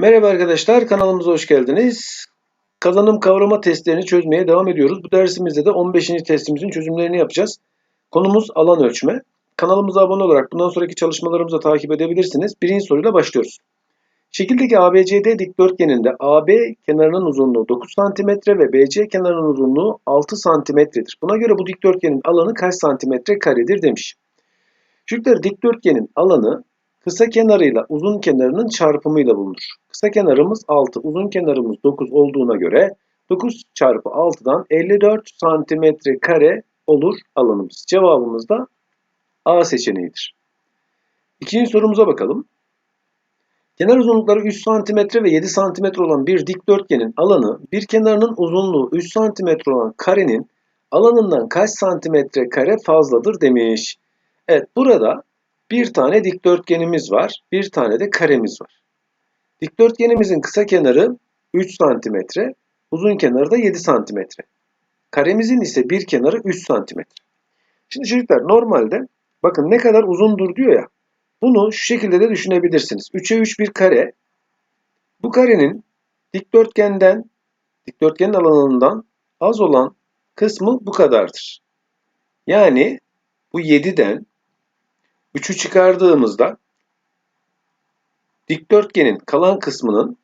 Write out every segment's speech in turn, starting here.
Merhaba arkadaşlar, kanalımıza hoş geldiniz. Kazanım kavrama testlerini çözmeye devam ediyoruz. Bu dersimizde de 15. testimizin çözümlerini yapacağız. Konumuz alan ölçme. Kanalımıza abone olarak bundan sonraki çalışmalarımızı takip edebilirsiniz. Birinci soruyla başlıyoruz. Şekildeki ABCD dikdörtgeninde AB kenarının uzunluğu 9 cm ve BC kenarının uzunluğu 6 cm'dir. Buna göre bu dikdörtgenin alanı kaç santimetre karedir demiş. Çocuklar dikdörtgenin alanı kısa kenarıyla uzun kenarının çarpımıyla bulunur. Kısa kenarımız 6, uzun kenarımız 9 olduğuna göre 9 çarpı 6'dan 54 santimetre kare olur alanımız. Cevabımız da A seçeneğidir. İkinci sorumuza bakalım. Kenar uzunlukları 3 cm ve 7 cm olan bir dikdörtgenin alanı bir kenarının uzunluğu 3 cm olan karenin alanından kaç santimetre kare fazladır demiş. Evet burada bir tane dikdörtgenimiz var, bir tane de karemiz var. Dikdörtgenimizin kısa kenarı 3 cm, uzun kenarı da 7 cm. Karemizin ise bir kenarı 3 cm. Şimdi çocuklar normalde bakın ne kadar uzundur diyor ya. Bunu şu şekilde de düşünebilirsiniz. 3'e 3 bir kare. Bu karenin dikdörtgenden, dikdörtgenin alanından az olan kısmı bu kadardır. Yani bu 7'den 3'ü çıkardığımızda dikdörtgenin kalan kısmının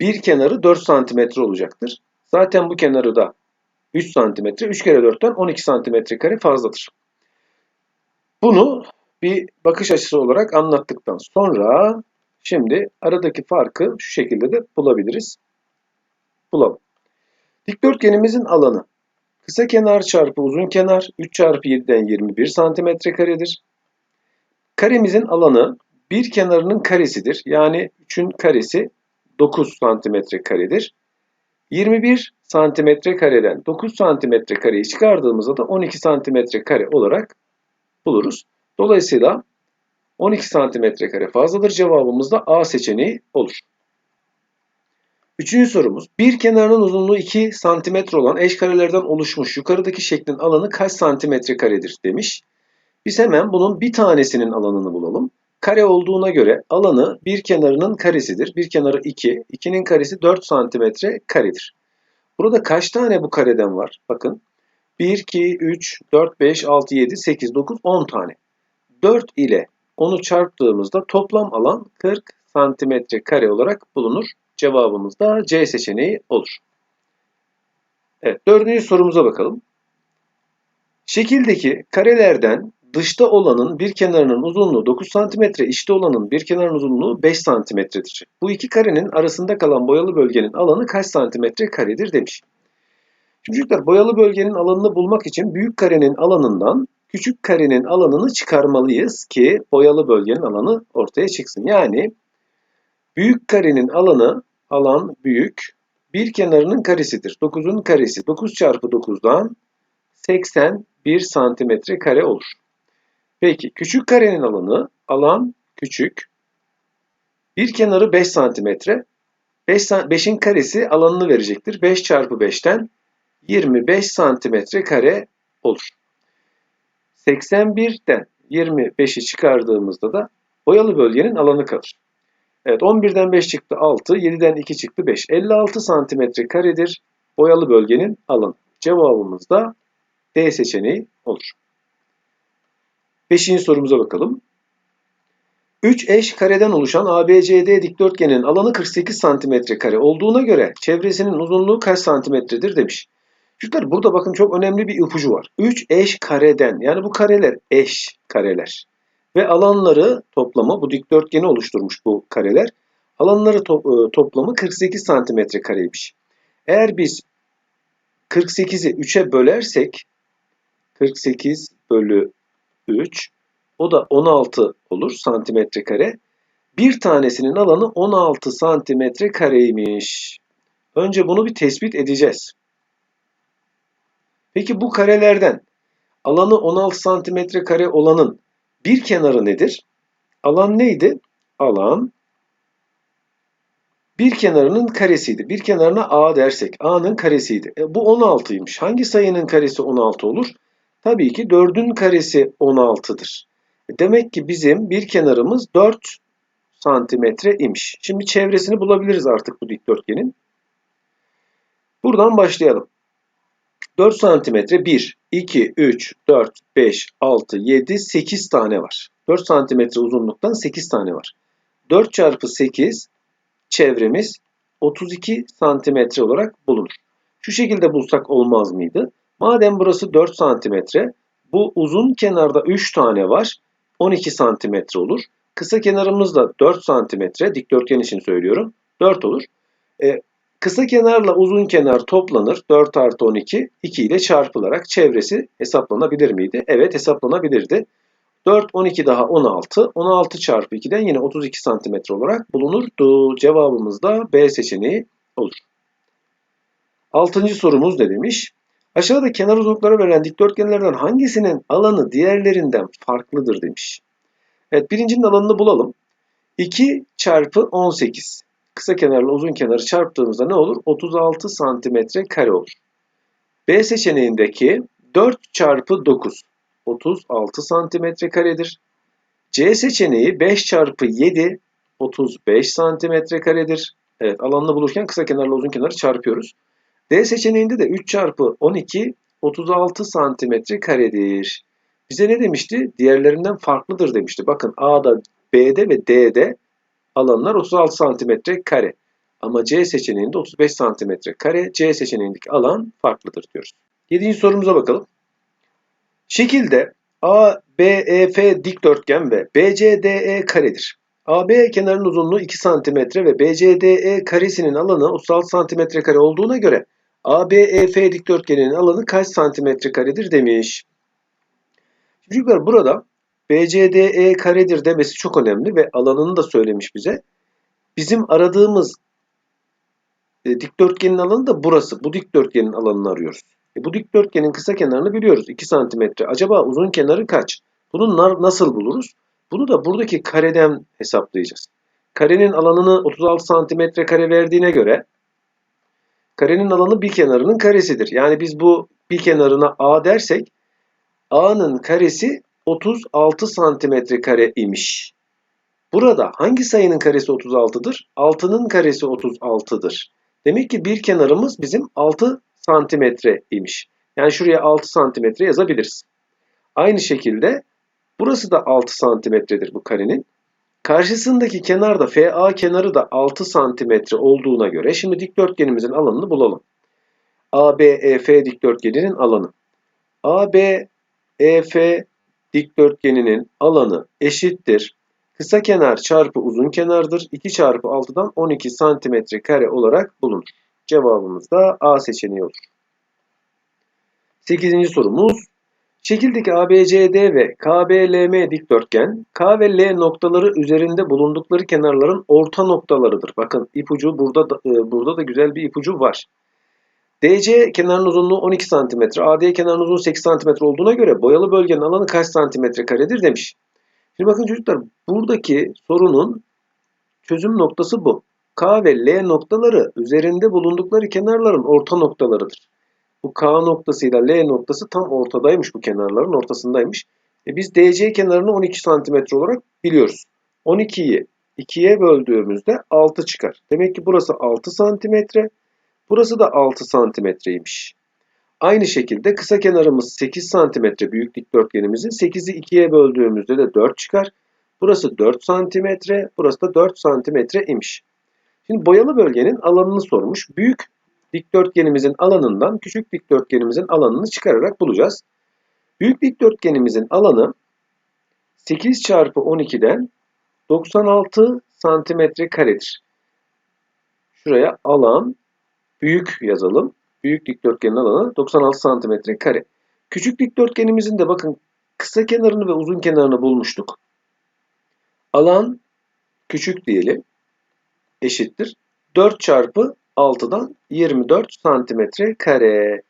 bir kenarı 4 cm olacaktır. Zaten bu kenarı da 3 cm. 3 kere 4'ten 12 cm kare fazladır. Bunu bir bakış açısı olarak anlattıktan sonra şimdi aradaki farkı şu şekilde de bulabiliriz. Bulalım. Dikdörtgenimizin alanı kısa kenar çarpı uzun kenar 3 çarpı 7'den 21 cm karedir. Karemizin alanı bir kenarının karesidir. Yani 3'ün karesi 9 santimetre karedir. 21 santimetre kareden 9 santimetre kareyi çıkardığımızda da 12 santimetre kare olarak buluruz. Dolayısıyla 12 santimetre kare fazladır. Cevabımız da A seçeneği olur. Üçüncü sorumuz. Bir kenarının uzunluğu 2 santimetre olan eş karelerden oluşmuş yukarıdaki şeklin alanı kaç santimetre karedir demiş. Biz hemen bunun bir tanesinin alanını bulalım. Kare olduğuna göre alanı bir kenarının karesidir. Bir kenarı 2. 2'nin karesi 4 santimetre karedir. Burada kaç tane bu kareden var? Bakın. 1, 2, 3, 4, 5, 6, 7, 8, 9, 10 tane. 4 ile 10'u çarptığımızda toplam alan 40 santimetre kare olarak bulunur. Cevabımız da C seçeneği olur. Evet, dördüncü sorumuza bakalım. Şekildeki karelerden dışta olanın bir kenarının uzunluğu 9 cm, içte olanın bir kenarının uzunluğu 5 cm'dir. Bu iki karenin arasında kalan boyalı bölgenin alanı kaç santimetre karedir demiş. Şimdi çocuklar boyalı bölgenin alanını bulmak için büyük karenin alanından küçük karenin alanını çıkarmalıyız ki boyalı bölgenin alanı ortaya çıksın. Yani büyük karenin alanı alan büyük bir kenarının karesidir. 9'un karesi 9 çarpı 9'dan 81 santimetre kare olur. Peki küçük karenin alanı alan küçük. Bir kenarı 5 santimetre. 5, 5'in karesi alanını verecektir. 5 çarpı 5'ten 25 santimetre kare olur. 81'den 25'i çıkardığımızda da boyalı bölgenin alanı kalır. Evet 11'den 5 çıktı 6, 7'den 2 çıktı 5. 56 santimetre karedir boyalı bölgenin alanı. Cevabımız da D seçeneği olur. Beşinci sorumuza bakalım. 3 eş kareden oluşan ABCD dikdörtgenin alanı 48 santimetre kare olduğuna göre çevresinin uzunluğu kaç santimetredir demiş. Çocuklar burada bakın çok önemli bir ipucu var. 3 eş kareden yani bu kareler eş kareler. Ve alanları toplamı bu dikdörtgeni oluşturmuş bu kareler. Alanları to e, toplamı 48 santimetre kareymiş. Eğer biz 48'i 3'e bölersek 48 bölü 3 o da 16 olur santimetre kare. Bir tanesinin alanı 16 santimetre kareymiş. Önce bunu bir tespit edeceğiz. Peki bu karelerden alanı 16 santimetre kare olanın bir kenarı nedir? Alan neydi? Alan bir kenarının karesiydi. Bir kenarına A dersek A'nın karesiydi. E, bu 16'ymış. Hangi sayının karesi 16 olur? Tabii ki 4'ün karesi 16'dır. E, demek ki bizim bir kenarımız 4 santimetre imiş. Şimdi çevresini bulabiliriz artık bu dikdörtgenin. Buradan başlayalım. 4 santimetre 1, 2, 3, 4, 5, 6, 7, 8 tane var. 4 santimetre uzunluktan 8 tane var. 4 çarpı 8 çevremiz 32 santimetre olarak bulunur. Şu şekilde bulsak olmaz mıydı? Madem burası 4 santimetre, bu uzun kenarda 3 tane var. 12 santimetre olur. Kısa kenarımız da 4 santimetre. Dikdörtgen için söylüyorum. 4 olur. E, kısa kenarla uzun kenar toplanır. 4 artı 12. 2 ile çarpılarak çevresi hesaplanabilir miydi? Evet hesaplanabilirdi. 4, 12 daha 16. 16 çarpı 2'den yine 32 santimetre olarak bulunurdu. Cevabımız da B seçeneği olur. Altıncı sorumuz ne demiş? Aşağıda kenar uzunlukları verilen dikdörtgenlerden hangisinin alanı diğerlerinden farklıdır demiş. Evet birincinin alanını bulalım. 2 çarpı 18. Kısa kenarla uzun kenarı çarptığımızda ne olur? 36 santimetre kare olur. B seçeneğindeki 4 çarpı 9. 36 santimetre karedir. C seçeneği 5 çarpı 7 35 santimetre karedir. Evet alanını bulurken kısa kenarla uzun kenarı çarpıyoruz. D seçeneğinde de 3 çarpı 12 36 santimetre karedir. Bize ne demişti? Diğerlerinden farklıdır demişti. Bakın A'da, B'de ve D'de alanlar 36 santimetre kare. Ama C seçeneğinde 35 santimetre kare. C seçeneğindeki alan farklıdır diyoruz. Yedinci sorumuza bakalım. Şekilde A, B, E, F dikdörtgen ve B, C, D, E karedir. AB kenarının uzunluğu 2 cm ve BCDE karesinin alanı 36 cm kare olduğuna göre ABEF dikdörtgeninin alanı kaç santimetre karedir demiş. Çocuklar burada BCDE karedir demesi çok önemli ve alanını da söylemiş bize. Bizim aradığımız e, dikdörtgenin alanı da burası. Bu dikdörtgenin alanını arıyoruz. E, bu dikdörtgenin kısa kenarını biliyoruz. 2 santimetre. Acaba uzun kenarı kaç? Bunu nasıl buluruz? Bunu da buradaki kareden hesaplayacağız. Karenin alanını 36 santimetre kare verdiğine göre karenin alanı bir kenarının karesidir. Yani biz bu bir kenarına A dersek A'nın karesi 36 santimetre kare imiş. Burada hangi sayının karesi 36'dır? 6'nın karesi 36'dır. Demek ki bir kenarımız bizim 6 santimetre imiş. Yani şuraya 6 santimetre yazabiliriz. Aynı şekilde burası da 6 santimetredir bu karenin. Karşısındaki kenar da FA kenarı da 6 santimetre olduğuna göre şimdi dikdörtgenimizin alanını bulalım. ABEF dikdörtgeninin alanı. ABEF dikdörtgeninin alanı eşittir. Kısa kenar çarpı uzun kenardır. 2 çarpı 6'dan 12 santimetre kare olarak bulunur. Cevabımız da A seçeneği olur. 8. sorumuz. Şekildeki ABCD ve KBLM dikdörtgen, K ve L noktaları üzerinde bulundukları kenarların orta noktalarıdır. Bakın ipucu burada da, e, burada da güzel bir ipucu var. DC kenarının uzunluğu 12 cm, AD kenarının uzunluğu 8 cm olduğuna göre boyalı bölgenin alanı kaç santimetre karedir demiş. Şimdi bakın çocuklar buradaki sorunun çözüm noktası bu. K ve L noktaları üzerinde bulundukları kenarların orta noktalarıdır. Bu K noktasıyla L noktası tam ortadaymış bu kenarların ortasındaymış. E biz DC kenarını 12 cm olarak biliyoruz. 12'yi 2'ye böldüğümüzde 6 çıkar. Demek ki burası 6 cm. Burası da 6 santimetreymiş. Aynı şekilde kısa kenarımız 8 santimetre büyük dikdörtgenimizin 8'i 2'ye böldüğümüzde de 4 çıkar. Burası 4 santimetre, burası da 4 santimetre imiş. Şimdi boyalı bölgenin alanını sormuş. Büyük dikdörtgenimizin alanından küçük dikdörtgenimizin alanını çıkararak bulacağız. Büyük dikdörtgenimizin alanı 8 çarpı 12'den 96 santimetre karedir. Şuraya alan büyük yazalım. Büyük dikdörtgenin alanı 96 santimetre kare. Küçük dikdörtgenimizin de bakın kısa kenarını ve uzun kenarını bulmuştuk. Alan küçük diyelim eşittir. 4 çarpı 6'dan 24 santimetre kare.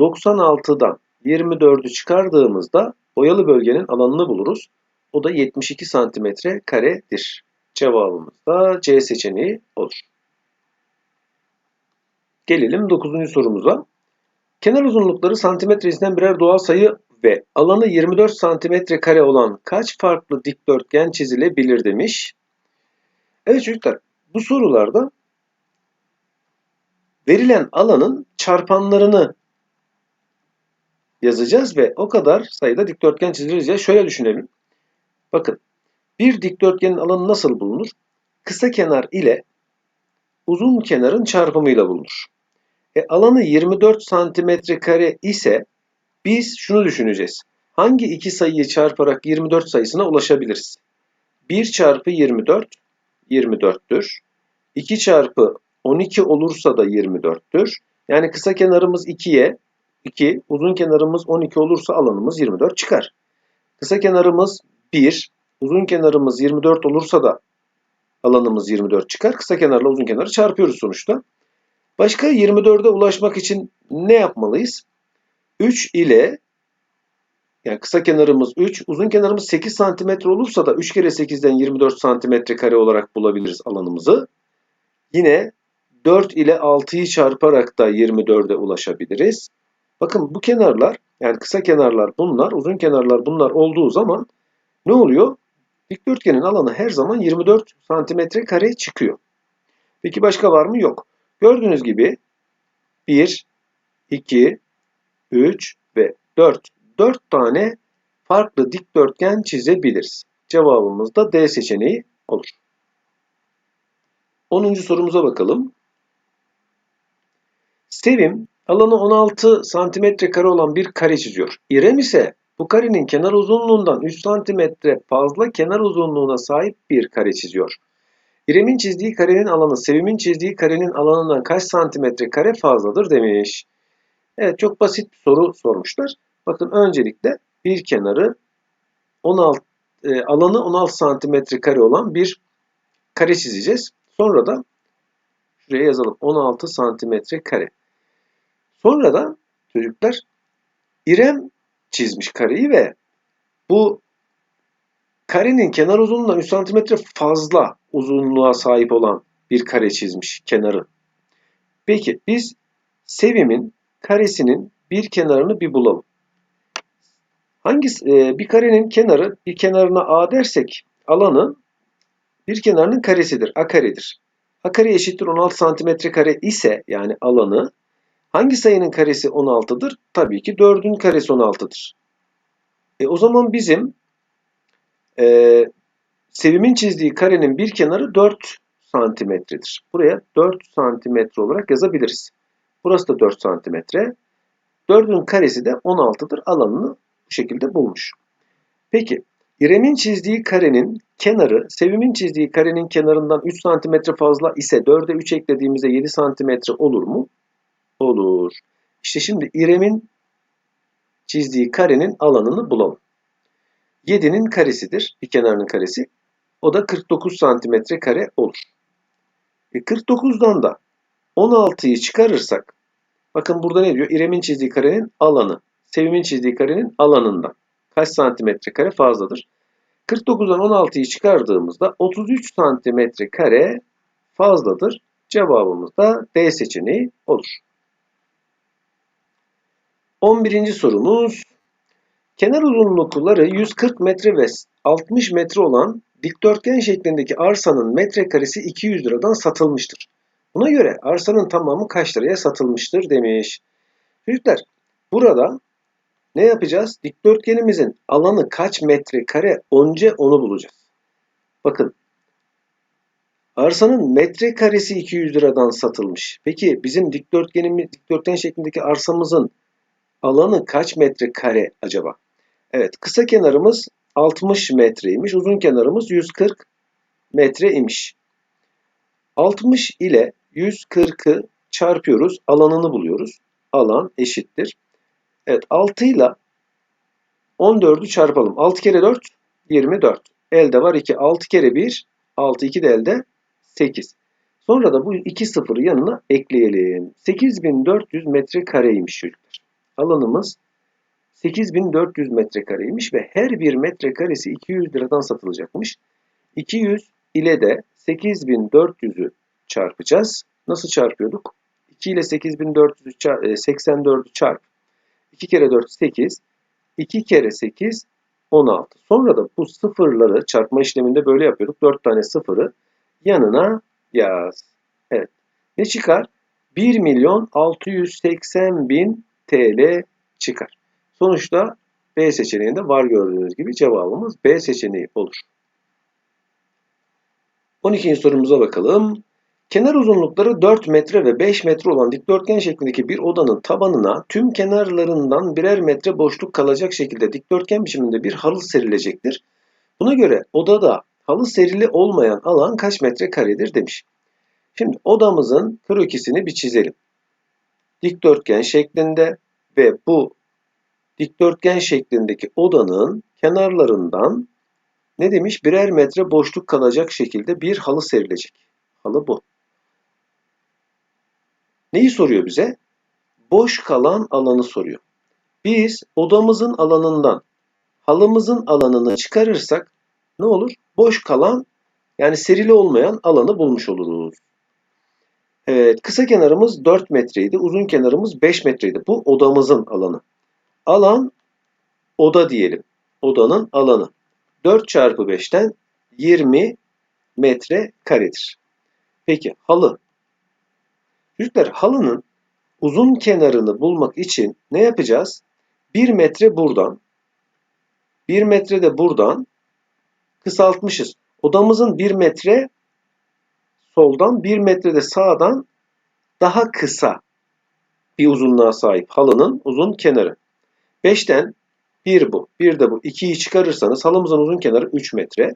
96'dan 24'ü çıkardığımızda boyalı bölgenin alanını buluruz. O da 72 santimetre karedir. Cevabımız da C seçeneği olur. Gelelim 9. sorumuza. Kenar uzunlukları santimetre cinsinden birer doğal sayı ve alanı 24 santimetre kare olan kaç farklı dikdörtgen çizilebilir demiş. Evet çocuklar bu sorularda verilen alanın çarpanlarını yazacağız ve o kadar sayıda dikdörtgen çizeceğiz. Şöyle düşünelim. Bakın bir dikdörtgenin alanı nasıl bulunur? Kısa kenar ile uzun kenarın çarpımıyla bulunur. E, alanı 24 santimetre kare ise biz şunu düşüneceğiz. Hangi iki sayıyı çarparak 24 sayısına ulaşabiliriz? 1 çarpı 24 24'tür. 2 çarpı 12 olursa da 24'tür. Yani kısa kenarımız 2'ye 2, uzun kenarımız 12 olursa alanımız 24 çıkar. Kısa kenarımız 1, uzun kenarımız 24 olursa da alanımız 24 çıkar. Kısa kenarla uzun kenarı çarpıyoruz sonuçta. Başka 24'e ulaşmak için ne yapmalıyız? 3 ile yani kısa kenarımız 3, uzun kenarımız 8 cm olursa da 3 kere 8'den 24 cm kare olarak bulabiliriz alanımızı. Yine 4 ile 6'yı çarparak da 24'e ulaşabiliriz. Bakın bu kenarlar yani kısa kenarlar bunlar, uzun kenarlar bunlar olduğu zaman ne oluyor? Dikdörtgenin alanı her zaman 24 santimetre kare çıkıyor. Peki başka var mı? Yok. Gördüğünüz gibi 1, 2, 3 ve 4. 4 tane farklı dikdörtgen çizebiliriz. Cevabımız da D seçeneği olur. 10. sorumuza bakalım. Sevim alanı 16 santimetre kare olan bir kare çiziyor. İrem ise bu karenin kenar uzunluğundan 3 santimetre fazla kenar uzunluğuna sahip bir kare çiziyor. İrem'in çizdiği karenin alanı Sevim'in çizdiği karenin alanından kaç santimetre kare fazladır demiş. Evet çok basit bir soru sormuşlar. Bakın öncelikle bir kenarı 16 e, alanı 16 santimetre kare olan bir kare çizeceğiz. Sonra da şuraya yazalım 16 santimetre kare. Sonra da çocuklar İrem çizmiş kareyi ve bu karenin kenar uzunluğundan 3 santimetre fazla uzunluğa sahip olan bir kare çizmiş kenarı. Peki biz Sevim'in karesinin bir kenarını bir bulalım. Hangisi e, bir karenin kenarı bir kenarına a dersek alanı bir kenarının karesidir. A karedir. Kare eşittir 16 santimetre kare ise yani alanı hangi sayının karesi 16'dır? Tabii ki 4'ün karesi 16'dır. E, o zaman bizim e, Sevim'in çizdiği karenin bir kenarı 4 santimetredir. Buraya 4 santimetre olarak yazabiliriz. Burası da 4 santimetre. 4'ün karesi de 16'dır. Alanını bu şekilde bulmuş. Peki İrem'in çizdiği karenin kenarı Sevim'in çizdiği karenin kenarından 3 cm fazla ise 4'e 3 eklediğimizde 7 cm olur mu? Olur. İşte şimdi İrem'in çizdiği karenin alanını bulalım. 7'nin karesidir. Bir kenarının karesi. O da 49 santimetre kare olur. E 49'dan da 16'yı çıkarırsak bakın burada ne diyor? İrem'in çizdiği karenin alanı. Sevim'in çizdiği karenin alanından. Kaç santimetre kare fazladır? 49'dan 16'yı çıkardığımızda 33 santimetre kare fazladır. Cevabımız da D seçeneği olur. 11. sorumuz. Kenar uzunlukları 140 metre ve 60 metre olan dikdörtgen şeklindeki arsanın metrekaresi 200 liradan satılmıştır. Buna göre arsanın tamamı kaç liraya satılmıştır demiş. Çocuklar burada ne yapacağız? Dikdörtgenimizin alanı kaç metre kare? Önce onu bulacağız. Bakın. Arsanın metrekaresi 200 liradan satılmış. Peki bizim dikdörtgenimiz, dikdörtgen şeklindeki arsamızın alanı kaç metre kare acaba? Evet, kısa kenarımız 60 metreymiş, uzun kenarımız 140 metre imiş. 60 ile 140'ı çarpıyoruz, alanını buluyoruz. Alan eşittir. Evet 6 ile 14'ü çarpalım. 6 kere 4 24. Elde var 2. 6 kere 1 6 2 de elde 8. Sonra da bu iki sıfırı yanına ekleyelim. 8400 metrekareymiş çocuklar. Alanımız 8400 metrekareymiş ve her bir metrekaresi 200 liradan satılacakmış. 200 ile de 8400'ü çarpacağız. Nasıl çarpıyorduk? 2 ile 8400'ü 84'ü çarp 2 kere 4 8. 2 kere 8 16. Sonra da bu sıfırları çarpma işleminde böyle yapıyorduk. 4 tane sıfırı yanına yaz. Evet. Ne çıkar? 1 milyon 680 bin TL çıkar. Sonuçta B seçeneğinde var gördüğünüz gibi cevabımız B seçeneği olur. 12. sorumuza bakalım. Kenar uzunlukları 4 metre ve 5 metre olan dikdörtgen şeklindeki bir odanın tabanına tüm kenarlarından birer metre boşluk kalacak şekilde dikdörtgen biçiminde bir halı serilecektir. Buna göre odada halı serili olmayan alan kaç metre karedir demiş. Şimdi odamızın krokisini bir çizelim. Dikdörtgen şeklinde ve bu dikdörtgen şeklindeki odanın kenarlarından ne demiş? Birer metre boşluk kalacak şekilde bir halı serilecek. Halı bu. Neyi soruyor bize? Boş kalan alanı soruyor. Biz odamızın alanından halımızın alanını çıkarırsak ne olur? Boş kalan yani serili olmayan alanı bulmuş oluruz. Evet, kısa kenarımız 4 metreydi, uzun kenarımız 5 metreydi. Bu odamızın alanı. Alan oda diyelim. Odanın alanı. 4 çarpı 5'ten 20 metre karedir. Peki halı. Çocuklar halının uzun kenarını bulmak için ne yapacağız? 1 metre buradan, 1 metre de buradan kısaltmışız. Odamızın 1 metre soldan, 1 metre de sağdan daha kısa bir uzunluğa sahip halının uzun kenarı. 5'ten 1 bu, 1 de bu. 2'yi çıkarırsanız halımızın uzun kenarı 3 metre.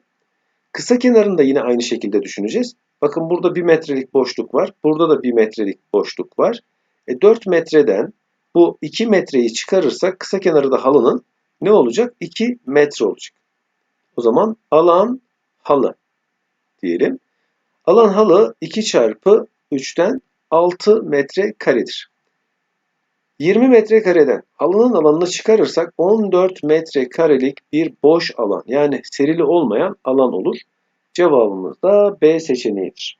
Kısa kenarını da yine aynı şekilde düşüneceğiz. Bakın burada 1 metrelik boşluk var. Burada da 1 metrelik boşluk var. E 4 metreden bu 2 metreyi çıkarırsak kısa kenarı da halının ne olacak? 2 metre olacak. O zaman alan halı diyelim. Alan halı 2 çarpı 3'ten 6 metre karedir. 20 metre kareden halının alanını çıkarırsak 14 metre karelik bir boş alan yani serili olmayan alan olur. Cevabımız da B seçeneğidir.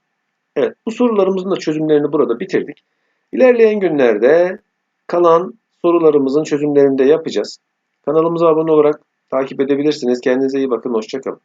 Evet bu sorularımızın da çözümlerini burada bitirdik. İlerleyen günlerde kalan sorularımızın çözümlerini de yapacağız. Kanalımıza abone olarak takip edebilirsiniz. Kendinize iyi bakın. Hoşçakalın.